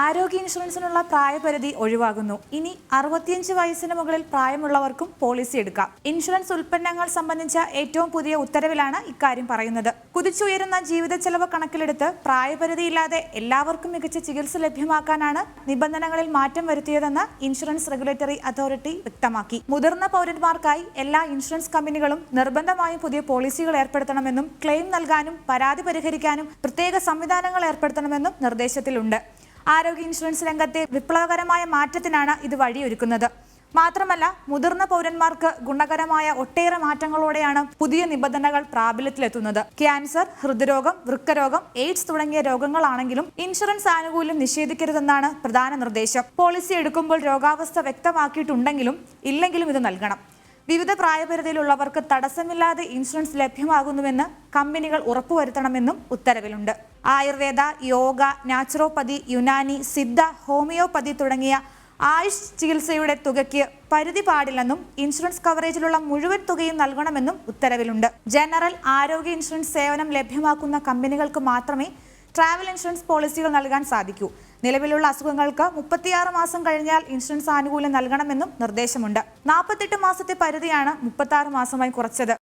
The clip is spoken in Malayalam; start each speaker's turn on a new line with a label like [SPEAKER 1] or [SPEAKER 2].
[SPEAKER 1] ആരോഗ്യ ഇൻഷുറൻസിനുള്ള പ്രായപരിധി ഒഴിവാകുന്നു. ഇനി അറുപത്തിയഞ്ച് വയസ്സിന് മുകളിൽ പ്രായമുള്ളവർക്കും പോളിസി എടുക്കാം. ഇൻഷുറൻസ് ഉൽപ്പന്നങ്ങൾ സംബന്ധിച്ച ഏറ്റവും പുതിയ ഉത്തരവിലാണ് ഇക്കാര്യം പറയുന്നത്. കുതിച്ചുയരുന്ന ജീവിത ചെലവ് കണക്കിലെടുത്ത് പ്രായപരിധിയില്ലാതെ എല്ലാവർക്കും മികച്ച ചികിത്സ ലഭ്യമാക്കാനാണ് നിബന്ധനകളിൽ മാറ്റം വരുത്തിയതെന്ന് ഇൻഷുറൻസ് റെഗുലേറ്ററി അതോറിറ്റി വ്യക്തമാക്കി. മുതിർന്ന പൗരന്മാർക്കായി എല്ലാ ഇൻഷുറൻസ് കമ്പനികളും നിർബന്ധമായും പുതിയ പോളിസികൾ ഏർപ്പെടുത്തണമെന്നും ക്ലെയിം നൽകാനും പരാതി പരിഹരിക്കാനും പ്രത്യേക സംവിധാനങ്ങൾ ഏർപ്പെടുത്തണമെന്നും നിർദ്ദേശത്തിലുണ്ട്. ആരോഗ്യ ഇൻഷുറൻസ് രംഗത്തെ വിപ്ലവകരമായ മാറ്റത്തിനാണ് ഇത് വഴിയൊരുക്കുന്നത്. മാത്രമല്ല മുതിർന്ന പൗരന്മാർക്ക് ഗുണകരമായ ഒട്ടേറെ മാറ്റങ്ങളോടെയാണ് പുതിയ നിബന്ധനകൾ പ്രാബല്യത്തിലെത്തുന്നത്. ക്യാൻസർ ഹൃദ്രോഗം വൃക്കരോഗം എയ്ഡ്സ് തുടങ്ങിയ രോഗങ്ങളാണെങ്കിലും ഇൻഷുറൻസ് ആനുകൂല്യം നിഷേധിക്കരുതെന്നാണ് പ്രധാന നിർദ്ദേശം. പോളിസി എടുക്കുമ്പോൾ രോഗാവസ്ഥ വ്യക്തമാക്കിയിട്ടുണ്ടെങ്കിലും ഇല്ലെങ്കിലും ഇത് നൽകണം. വിവിധ പ്രായപരിധിയിലുള്ളവർക്ക് തടസ്സമില്ലാതെ ഇൻഷുറൻസ് ലഭ്യമാകുന്നുവെന്ന് കമ്പനികൾ ഉറപ്പുവരുത്തണമെന്നും ഉത്തരവിലുണ്ട്. ആയുർവേദ യോഗ നാച്ചുറോപ്പതി യുനാനി സിദ്ധ ഹോമിയോപ്പതി തുടങ്ങിയ ആയുഷ് ചികിത്സയുടെ തുകയ്ക്ക് പരിധി പാടില്ലെന്നും ഇൻഷുറൻസ് കവറേജിലുള്ള മുഴുവൻ തുകയും നൽകണമെന്നും ഉത്തരവിലുണ്ട്. ജനറൽ ആരോഗ്യ ഇൻഷുറൻസ് സേവനം ലഭ്യമാക്കുന്ന കമ്പനികൾക്ക് മാത്രമേ ട്രാവൽ ഇൻഷുറൻസ് പോളിസികൾ നൽകാൻ സാധിക്കൂ. നിലവിലുള്ള അസുഖങ്ങൾക്ക് മുപ്പത്തിയാറ് മാസം കഴിഞ്ഞാൽ ഇൻഷുറൻസ് ആനുകൂല്യം നൽകണമെന്നും നിർദ്ദേശമുണ്ട്. നാൽപ്പത്തെട്ട് മാസത്തെ പരിധിയാണ് മുപ്പത്തി മാസമായി കുറച്ചത്.